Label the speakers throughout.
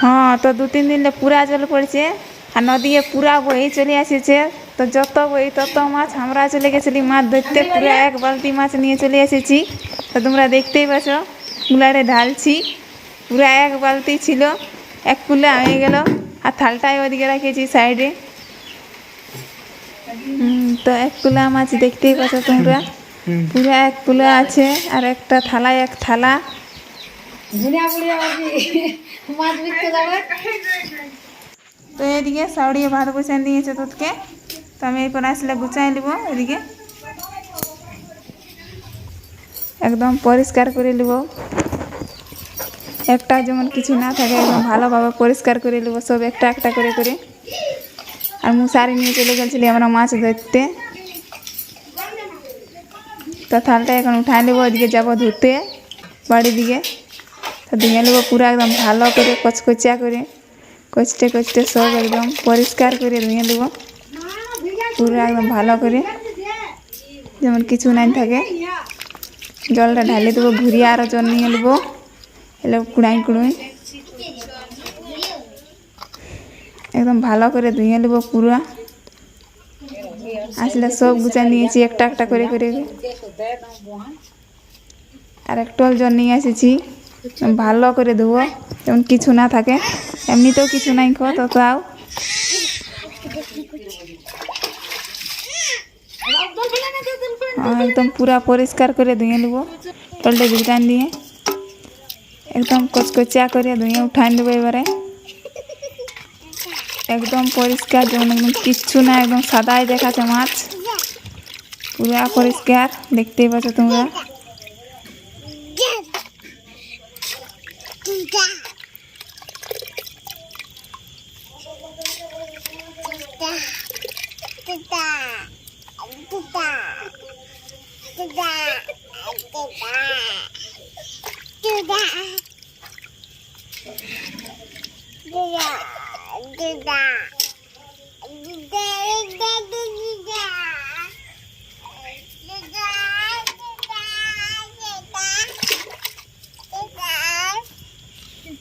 Speaker 1: হ্যাঁ তো দু তিন দিন পুরা জল পড়ছে। আর নদীয়ে পুরা বই চলে আসেছে তো যত বই তত মাছ আমরা চলে গেছিলি। মাছ ধরতে পুরো এক বালতি মাছ নিয়ে চলে এসেছি। তো তোমরা দেখতেই পাচ্ছ কুলারে ঢালছি। পুরো এক বালতি ছিল এক কুলা হয়ে গেল। আর থালটাই ওদিকে রেখেছি সাইডে। তো এক কুলা মাছ দেখতেই পাচ্ছ তোমরা। পুরো এক কুলা আছে আর একটা থালায় এক থালা। তো এদিকে সাউড়িয়ে ভাত বসাই দিয়েছে তোকে তো আমি এরপর আসলে গুছাই নিব এদিকে। একদম পরিষ্কার করে নেব। একটা যেমন কিছু না থাকে, একদম ভালোভাবে পরিষ্কার করে নেব সব একটা একটা করে করে। আর মশারি নিয়ে চলে গেছিলি আমরা মাছ ধরতে। তো থালটা এখন উঠাই নেব, ওদিকে যাব ধুতে বাড়ির দিকে। তো ধুয়ে নেব পুরো একদম ভালো করে কচকচা করে কচটে কচটে সব একদম পরিষ্কার করে ধুয়ে দেবো পুরো একদম ভালো করে যেমন কিছু নাই থাকে জলটা ঢালে দেবো ঘুরিয়ে আরও জল নিয়ে নেব এলে কুড়াই কুড়ুই একদম ভালো করে ধুয়ে নেব পুরো আসলে সব গুছা নিয়েছি একটা একটা করে করে আর একটু জল নিয়ে এসেছি ভালো করে ধুবো। যেমন কিছু না থাকে। এমনিতেও কিছু নাই খো তো তাও একদম পুরা পরিষ্কার করে ধুয়ে নেব। টলটে ভিটান দিয়ে। একদম কচকচিয়া করে ধুয়ে উঠাই দেবো এবারে। একদম পরিষ্কার, যেমন একদম কিচ্ছু না, একদম সাদাই দেখাচ্ছে মাছ। পুরা পরিষ্কার, দেখতেই পাচ্ছ তোমরা। Do that. Do that. Do that.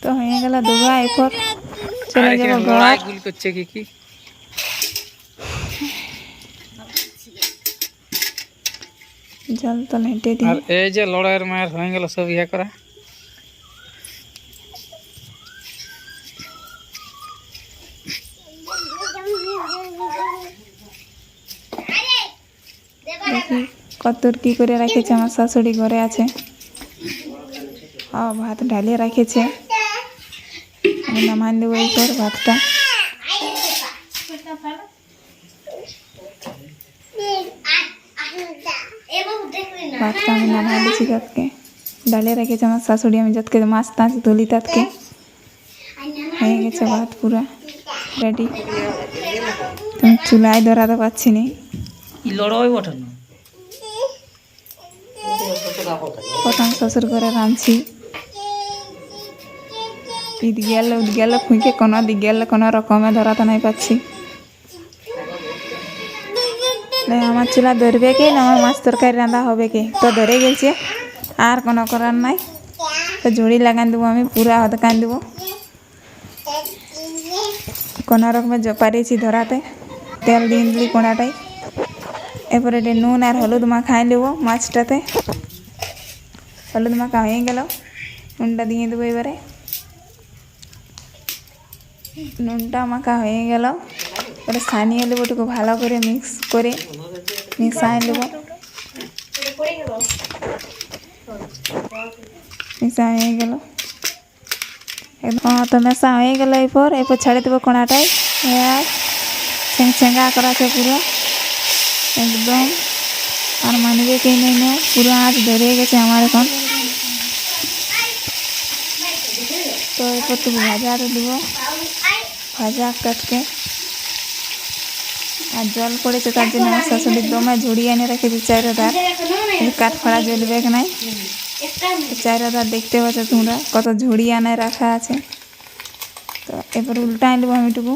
Speaker 1: তো হয়ে গেল দুবা এরপর চলে যাব ঘর।
Speaker 2: করছে কি কি?
Speaker 1: জল তো হেঁটে
Speaker 2: আর এই যে লড়াইয়ের মায়ের হয়ে গেল সব ইয়ে করা।
Speaker 1: কতর কি করে রেখেছে আমার শাশুড়ি ঘরে আছে। ও ভাত ঢালিয়ে রেখেছে। নামান দেবো এরপর ভাতটা ভাতটা আমি নামাই দিচ্ছি তাতকে ডালিয়ে রেখেছে আমার শাশুড়ি আমি যতকে মাছ টাছ ধুলি তাতকে হয়ে গেছে ভাত পুরা রেডি তুমি চুলায় ধরাতে পারছি না
Speaker 2: লড়াই বটে না
Speaker 1: প্রথম শ্বশুর ঘরে রাঁধছি ঈদ গেলে উদ গেলে ফুঁকে কোনো দিক গেলে কোনো রকমে ধরাতে নাই পাচ্ছি। আমার চুলা ধরবে কি না আমার মাছ তরকারি রান্না হবে কি? তো ধরে গেছে আর কোনো করার নাই। তো ঝুড়ি লাগান দেবো আমি, পুরা হদকান দেবো। কোনো রকমে পারিছি ধরাতে, তেল দিয়ে দিলি কোনাটাই। এরপরে এটা নুন আর হলুদ মাখাই নেব মাছটাতে। হলুদ মাখা হয়ে গেল, নুনটা দিয়ে দেবো এবারে। নুনটা মাখা হয়ে গেল। এবারে সানিয়ে নেব একটু ভালো করে মিক্স করে। মিশাই নেব। মিশা হয়ে গেল। তো মেশা হয়ে গেল এরপর। এরপর ছেড়ে দেবো কোনাটাই হ্যাঁ ছেং ছেঙ্গা করা আছে পুরো। একদম। আর মানবে কে নেই নে? পুরো আঁচ ধরে গেছে আমার এখন। তো এরপর তো ভাজা তো দেবো। ভাজা কাটকে আর জল পড়েছে তার জন্য আমার শাশুড়ির দমে ঝুড়িয়ে এনে রেখেছি চাইরে ধার কাঠ ফাড়া জ্বলবে নাই? চাইরে ধার দেখতে পাচ্ছ তোমরা, কত ঝুড়িয়ে আনায় রাখা আছে। তো এবার উল্টাই আমি টুকু।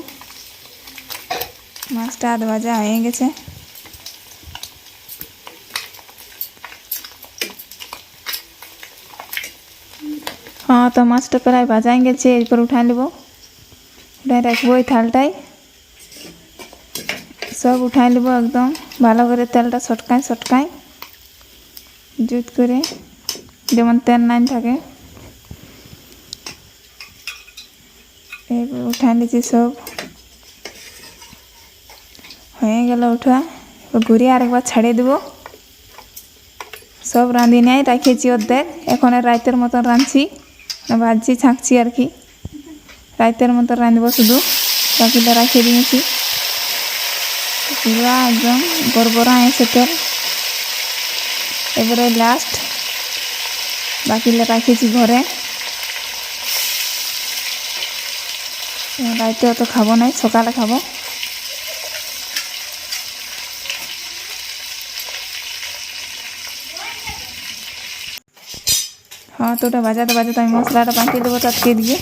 Speaker 1: মাছটা আধ ভাজা হয়ে গেছে। হ্যাঁ তো মাছটা প্রায় ভাজাই গেছে, এরপর উঠাই নেব। উঠাই রাখব ওই থালটাই। সব উঠাই নেব একদম। ভালো করে তেলটা ছটকাই ছটকাই। জুত করে। যেমন তেল নাই থাকে। এবার উঠাই নিয়েছি সব। হয়ে গেল উঠা। এবার ঘুরিয়ে আরেকবার ছাড়িয়ে দেবো। সব রাঁধি নাই রাখেছি অর্ধেক। এখন আর রাইতের মতন রাঁধছি। ভাজছি, ছাঁকছি আর কি। রাইতের মতো রাঁধবো শুধু। বাকিটা রাখিয়ে দিয়েছি। পুরা একদম গড়বড়া এসে তেল। এবারে লাস্ট বাকিটা রাখেছি ঘরে। রাইতে অত খাব নাই, সকালে খাব। হ্যাঁ তো ওটা বাজাতে বাজাতে আমি মশলাটা বাঁচিয়ে দেবো তাকে দিয়ে।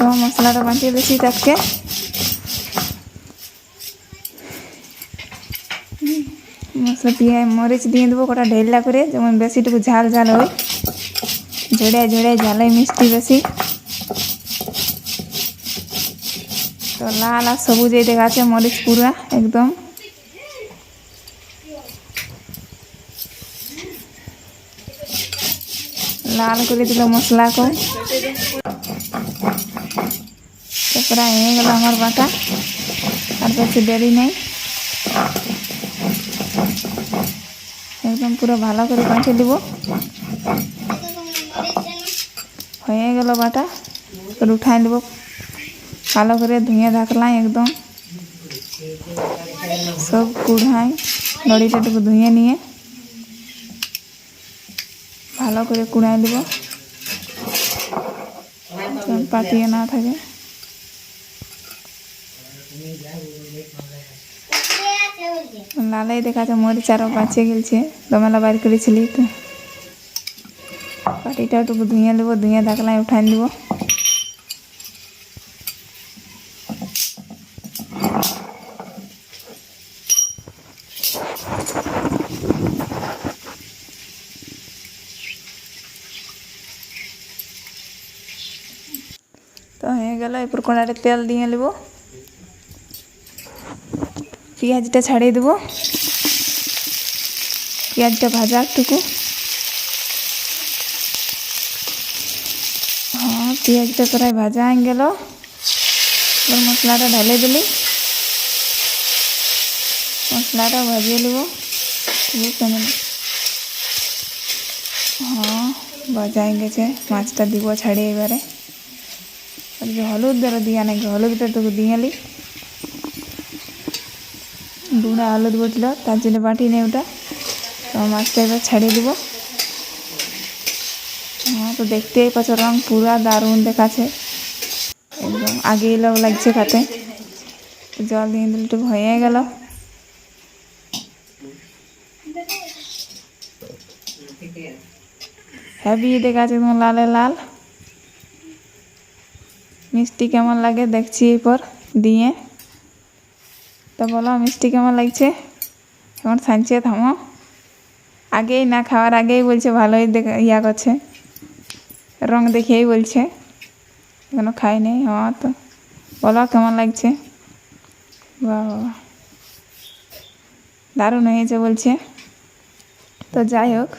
Speaker 1: তো মশলাটা বাঁচিয়ে দিয়েছি তাকে মশলা দিয়ে মরিচ দিয়ে দেবো কটা ঢেলা করে, যেমন বেশিটুকু ঝাল ঝাল হয় ঝেড়ে ঝেড়ে ঝালে মিষ্টি বেশি। তো লাল আর সবুজ এই আছে, মরিচ পুরা, একদম। লাল করে দিল মশলাকে তো প্রায় হয়ে গেল আমার বাটা। আর বেশি দেরি নেই। একদম পুরো ভালো করে বাঁচিয়ে দিব। হয়ে গেল বাটা। উঠাই দেবো ভালো করে ধুয়ে রাখলাম একদম। সব কুড়াই নড়িটাটুকু ধুয়ে নিয়ে ভালো করে কুড়াই দেব পাতিয়ে না থাকে। লালাই দেখাচ্ছে মরিচ আরও বাঁচিয়ে গেছে দমেলা বাইর করেছিলি তো। পাটিটা একটু ধুয়ে নেব ধুয়ে থাকলাই উঠাই নেব। তো হয়ে গেল, এরপর কড়াতে তেল দিয়ে নেব। পেঁয়াজটা ছাড়িয়ে দেবো। পেঁয়াজটা ভাজা একটুকু। হ্যাঁ পেঁয়াজটা প্রায় ভাজা হয়ে গেল। এবার মশলাটা ঢালে দিলি। মশলাটা ভাজিয়ে নেব। হ্যাঁ ভাজা হয়ে গেছে। মাছটা দিব ছাড়িয়ে এবারে। হলুদ দ্বারা দিয়া নাকি হলুদটা টুকু দিয়ে নি দুটা হলুদ বটল তার জন্য বাটি নেই ওটা। তো মাছটা এবার ছাড়িয়ে দিব। হ্যাঁ তো দেখতেই পাচ্ছ, রং পুরা দারুণ দেখাচ্ছে। একদম আগে এলো লাগছে খাতে। জল দিয়ে দিলে একটু হয়ে গেল। হ্যাভি দেখাচ্ছে একদম লালে লাল। মিষ্টি কেমন লাগে দেখছি এরপর দিয়ে। তো বলো, মিষ্টি কেমন লাগছে? এখন সানছে থামো। আগেই না খাওয়ার আগেই বলছে, ভালোই দেখা, ইয়া করছে। রং দেখেই বলছে। এখনও খাই নেই হ্যাঁ তো। বলো, কেমন লাগছে? বাহ বাহ দারুণ হয়েছে বলছে। তো যাই হোক।